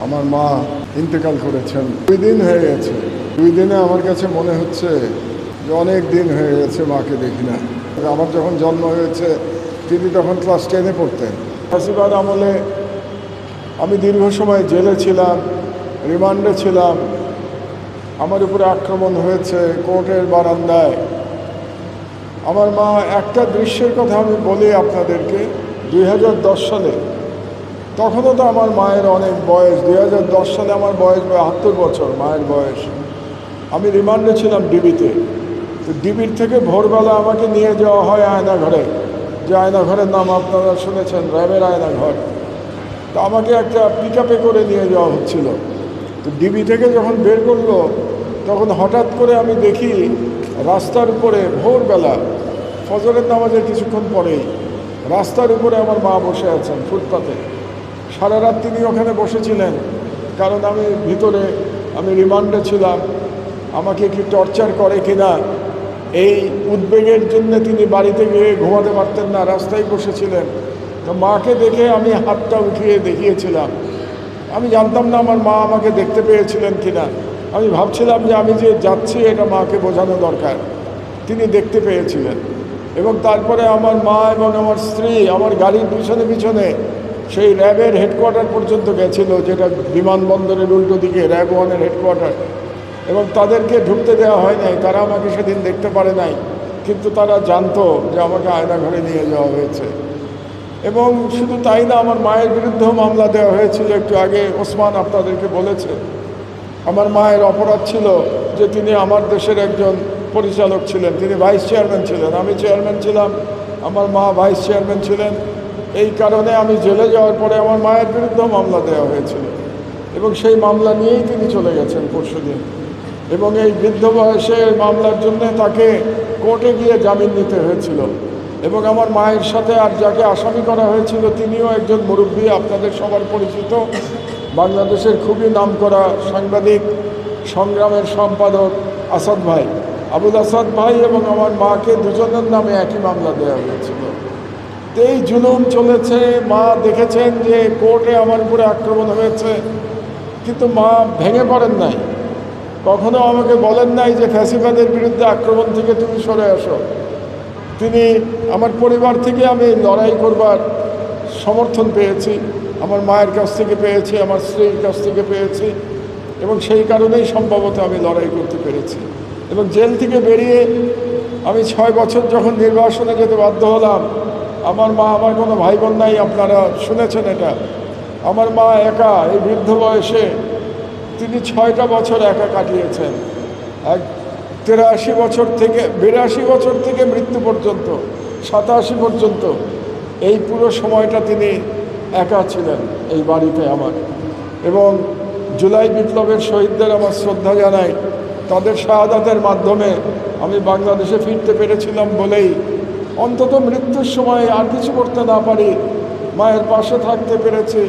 আমার মা ইন্তেকাল করেছেন। দুই দিন হয়ে গেছে। দুই দিনে আমার কাছে মনে হচ্ছে যে অনেক দিন হয়ে গেছে মাকে দেখি না। আমার যখন জন্ম হয়েছে, তিনি তখন ক্লাস টেনে পড়তেন। ফাঁসিবাদ আমলে আমি দীর্ঘ সময় জেলে ছিলাম, রিমান্ডে ছিলাম। আমার উপরে আক্রমণ হয়েছে কোর্টের বারান্দায়। আমার মা একটা দৃশ্যের কথা আমি বলি আপনাদেরকে। দুই হাজার দশ সালে তখনও তো আমার মায়ের অনেক বয়স দু হাজার দশ সালে আমার বয়স বাহাত্তর বছর মায়ের বয়স। আমি রিমান্ডে ছিলাম ডিবিতে। তো ডিবির থেকে ভোরবেলা আমাকে নিয়ে যাওয়া হয় আয়নাঘরে। যে আয়নাঘরের নাম আপনারা শুনেছেন, র্যাবের আয়নাঘর। তো আমাকে একটা পিক করে নিয়ে যাওয়া হচ্ছিল। তো ডিবি থেকে যখন বের করল, তখন হঠাৎ করে আমি দেখি রাস্তার উপরে ভোরবেলা, ফজরের নামাজের কিছুক্ষণ পরেই, রাস্তার উপরে আমার মা বসে আছেন, ফুটপাতে। সারা রাত তিনি ওখানে বসেছিলেন। কারণ আমি ভিতরে, আমি রিমান্ডে ছিলাম, আমাকে কি টর্চার করে কিনা, এই উদ্বেগের জন্য তিনি বাড়িতে গিয়ে ঘুমাতে পারতেন না, রাস্তায় বসেছিলেন। তো মাকে দেখে আমি হাতটা উঠিয়ে দেখিয়েছিলাম। আমি জানতাম না আমার মা আমাকে দেখতে পেয়েছিলেন কিনা। আমি ভাবছিলাম যে আমি যে যাচ্ছি, এটা মাকে বোঝানো দরকার। তিনি দেখতে পেয়েছিলেন। এবং তারপরে আমার মা এবং আমার স্ত্রী আমার গাড়ির পিছনে পিছনে সেই র্যাবের হেডকোয়ার্টার পর্যন্ত গেছিল, যেটা বিমানবন্দরের উল্টো দিকে, র্যাব ওয়ানের হেডকোয়ার্টার এবং তাদেরকে ঢুকতে দেওয়া হয় নাই, তারা আমাকে সেদিন দেখতে পারে নাই, কিন্তু তারা জানতো যে আমাকে আয়নাঘরে নিয়ে যাওয়া হয়েছে। এবং শুধু তাই না, আমার মায়ের বিরুদ্ধেও মামলা দেওয়া হয়েছিল, একটু আগে ওসমান আপনাদেরকে বলেছে। আমার মায়ের অপরাধ ছিল যে তিনি আমার দেশের একজন পরিচালক ছিলেন, তিনি ভাইস চেয়ারম্যান ছিলেন। আমি চেয়ারম্যান ছিলাম, আমার মা ভাইস চেয়ারম্যান ছিলেন এই কারণে আমি জেলে যাওয়ার পরে আমার মায়ের বিরুদ্ধেও মামলা দেওয়া হয়েছিল। এবং সেই মামলা নিয়েই তিনি চলে গেছেন পরশুদিন। এবং এই বৃদ্ধ বয়সে মামলার জন্য তাকে কোর্টে গিয়ে জামিন নিতে হয়েছিল। এবং আমার মায়ের সাথে আর যাকে আসামি করা হয়েছিল, তিনিও একজন মুরব্বী, আপনাদের সবার পরিচিত। বাংলাদেশের খুবই নামকরা সাংবাদিক, সংগ্রামের সম্পাদক আসাদ ভাই। আবুল আসাদ ভাই এবং আমার মাকে দুজনের নামে একই মামলা দেওয়া হয়েছিল। এই জুলুম চলেছে। মা দেখেছেন যে কোর্টে আমার উপরে আক্রমণ হয়েছে। কিন্তু মা ভেঙে পড়েন নাই। কখনো আমাকে বলেন নাই যে ফ্যাসিবাদের বিরুদ্ধে আক্রমণ থেকে তুমি সরে আসো। তিনি আমার পরিবার থেকে আমি লড়াই করবার সমর্থন পেয়েছি। আমার মায়ের কাছ থেকে পেয়েছি, আমার স্ত্রীর কাছ থেকে পেয়েছি। এবং সেই কারণেই সম্ভবত আমি লড়াই করতে পেরেছি। এবং জেল থেকে বেরিয়ে আমি ছয় বছর যখন নির্বাসনে যেতে বাধ্য হলাম আমার মা আমার কোনো ভাই বোন নাই, আপনারা শুনেছেন এটা। আমার মা একা, এই বৃদ্ধ বয়সে তিনি ছয়টা বছর একা কাটিয়েছেন। এক তেরাশি বছর থেকে, বিরাশি বছর থেকে মৃত্যু পর্যন্ত, সাতাশি পর্যন্ত এই পুরো সময়টা তিনি একা ছিলেন এই বাড়িতে আমার। এবং জুলাই বিপ্লবের শহীদদের আমার শ্রদ্ধা জানাই, তাদের শাহাদাতের মাধ্যমে আমি বাংলাদেশে ফিরতে পেরেছিলাম বলেই অন্তত মৃত্যুর সময় আর কিছু করতে না পারি। মায়ের পাশে থাকতে পেরেছি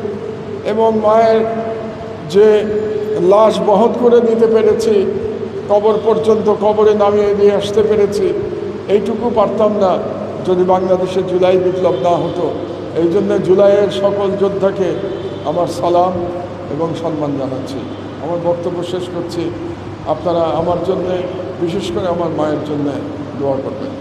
এবং মায়ের যে লাশ বহন করে নিতে পেরেছি, কবর পর্যন্ত কবরে নামিয়ে দিয়ে আসতে পেরেছি, এইটুকু পারতাম না যদি বাংলাদেশে জুলাই বিপ্লব না হতো। এই জন্য জুলাইয়ের সকল যোদ্ধাকে আমার সালাম এবং সম্মান জানাচ্ছি। আমার বক্তব্য শেষ করছি। আপনারা আমার জন্যে, বিশেষ করে আমার মায়ের জন্যে দোয়া করবেন।